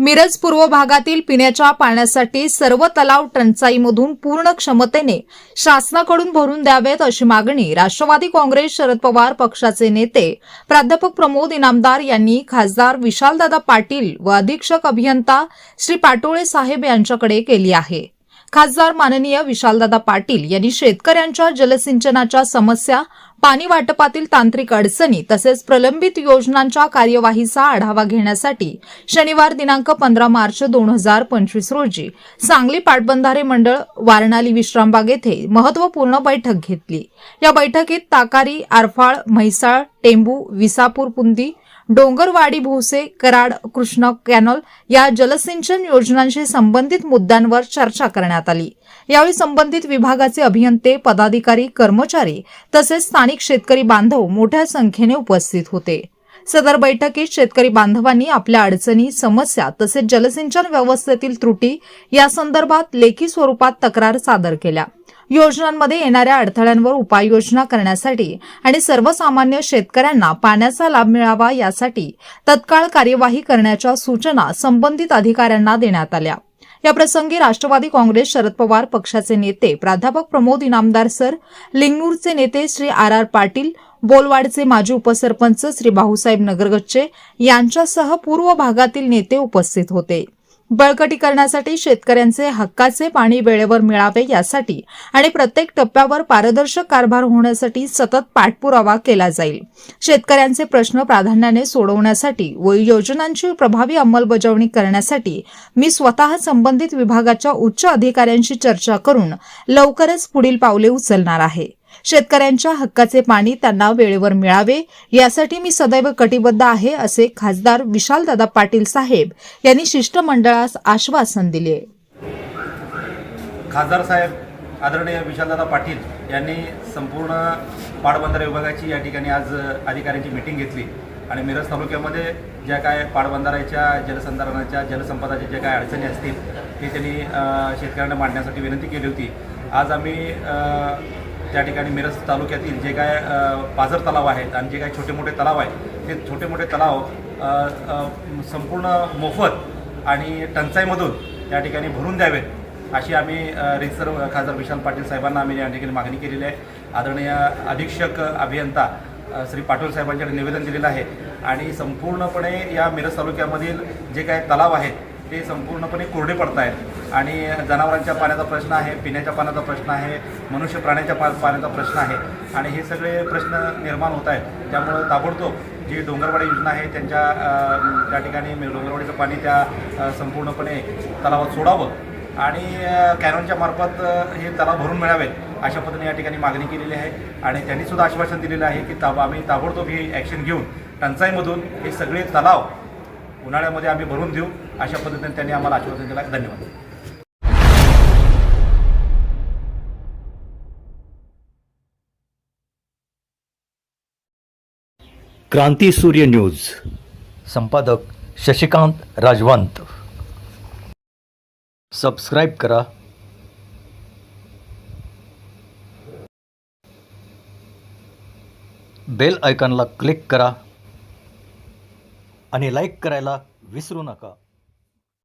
मिरज पूर्व भागातील पिण्याच्या पाण्यासाठी सर्व तलाव टंचाईमधून पूर्ण क्षमतेने शासनाकडून भरून द्यावेत अशी मागणी राष्ट्रवादी काँग्रेस शरद पवार पक्षाचे नेते प्राध्यापक प्रमोद इनामदार यांनी खासदार विशालदादा पाटील व अधीक्षक अभियंता श्री पाटोळे साहेब यांच्याकडे केली आहे. खासदार माननीय विशालदादा पाटील यांनी शेतकऱ्यांच्या जलसिंचनाच्या समस्या पाणी वाटपातील तांत्रिक अडचणी तसेच प्रलंबित योजनांच्या कार्यवाहीचा आढावा घेण्यासाठी शनिवार दिनांक पंधरा मार्च दोन हजार पंचवीस रोजी सांगली पाटबंधारे मंडळ वारणाली विश्रामबाग येथे महत्त्वपूर्ण बैठक घेतली. या बैठकीत ताकारी आरफाळ म्हैसाळ टेंबू विसापूर पुंदी डोंगरवाडी भोसे कराड कृष्ण कॅनॉल या जलसिंचन योजनांशी संबंधित मुद्द्यांवर चर्चा करण्यात आली. यावेळी संबंधित विभागाचे अभियंते पदाधिकारी कर्मचारी तसेच स्थानिक शेतकरी बांधव मोठ्या संख्येने उपस्थित होते. सदर बैठकीत शेतकरी बांधवांनी आपल्या अडचणी समस्या तसेच जलसिंचन व्यवस्थेतील त्रुटी या संदर्भात लेखी स्वरूपात तक्रार सादर केल्या. योजनांमध्ये येणाऱ्या अडथळ्यांवर उपाययोजना करण्यासाठी आणि सर्वसामान्य शेतकऱ्यांना पाण्याचा लाभ मिळावा यासाठी तत्काळ कार्यवाही करण्याच्या सूचना संबंधित अधिकाऱ्यांना देण्यात आल्या. या प्रसंगी राष्ट्रवादी काँग्रेस शरद पवार पक्षाचे नेते प्राध्यापक प्रमोद इनामदार सर लिंगनूरचे नेते श्री आर आर पाटील बोलवाडचे माजी उपसरपंच श्री भाऊसाहेब नगरगच्चे यांच्यासह पूर्व भागातील नेते उपस्थित होते. बळकटी करण्यासाठी शेतकऱ्यांचे हक्काचे पाणी वेळेवर मिळावे यासाठी आणि प्रत्येक टप्प्यावर पारदर्शक कारभार होण्यासाठी सतत पाठपुरावा केला जाईल. शेतकऱ्यांचे प्रश्न प्राधान्याने सोडवण्यासाठी व योजनांची प्रभावी अंमलबजावणी करण्यासाठी मी स्वतः संबंधित विभागाच्या उच्च अधिकाऱ्यांशी चर्चा करून लवकरच पुढील पावले उचलणार आहे. शेतकऱ्यांच्या हक्काचे पाणी त्यांना वेळेवर मिळावे यासाठी मी सदैव कटिबद्ध आहे असे खासदार विशालदादा पाटील साहेब यांनी शिष्टमंडळास आश्वासन दिले. खासदार साहेब आदरणीय विशालदादा पाटील यांनी संपूर्ण पाटबंधारे विभागाची या ठिकाणी आज अधिकाऱ्यांची मिटिंग घेतली. आणि मिरज तालुक्यामध्ये ज्या काय पाटबंधाऱ्याच्या जलसंधारणाच्या जलसंपदाच्या ज्या काय अडचणी असतील ते त्यांनी शेतकऱ्यांना मांडण्यासाठी विनंती केली होती. आज आम्ही त्या ठिकाणी मिरज तालुक्यातील जे काय पाझर तलाव आहेत आणि जे काही छोटे मोठे तलाव आहेत ते छोटे मोठे तलाव संपूर्ण मोफत आणि टंचाईमधून त्या ठिकाणी भरून द्यावेत अशी आम्ही रिसर खासदार विशाल पाटील साहेबांना आम्ही या ठिकाणी मागणी केलेली आहे. आदरणीय अधीक्षक अभियंता श्री पाटील साहेबांच्याकडे निवेदन दिलेलं आहे. आणि संपूर्णपणे या मिरज तालुक्यामधील जे काय तलाव आहेत ते संपूर्णपणे कोरडे पडत आहेत आणि जनावरांच्या पाण्याचा प्रश्न आहे पिण्याच्या पाण्याचा प्रश्न आहे मनुष्य प्राण्याच्या पा पाण्याचा प्रश्न आहे. आणि हे सगळे प्रश्न निर्माण होत आहेत त्यामुळं ताबडतोब जी डोंगरवाडी योजना आहे त्यांच्या त्या ठिकाणी मी डोंगरवाडीचं पाणी त्या संपूर्णपणे तलावात सोडावं. आणि कॅनॉनच्या मार्फत हे तलाव भरून मिळावेत अशा पद्धतीने या ठिकाणी मागणी केलेली आहे. आणि त्यांनी सुद्धा आश्वासन दिलेलं आहे की ताब आम्ही ताबडतोब ही ॲक्शन घेऊन टंचाईमधून हे सगळे तलाव उन्हाळ्यामध्ये आम्ही भरून देऊ. अशा पद्धतीने त्यांनी आम्हाला आश्वासन दिलं. धन्यवाद. क्रांती सूर्य न्यूज. संपादक शशिकांत राजवंत. सबस्क्राईब करा. बेल आयकॉनला क्लिक करा. आणि लाईक करायला विसरू नका.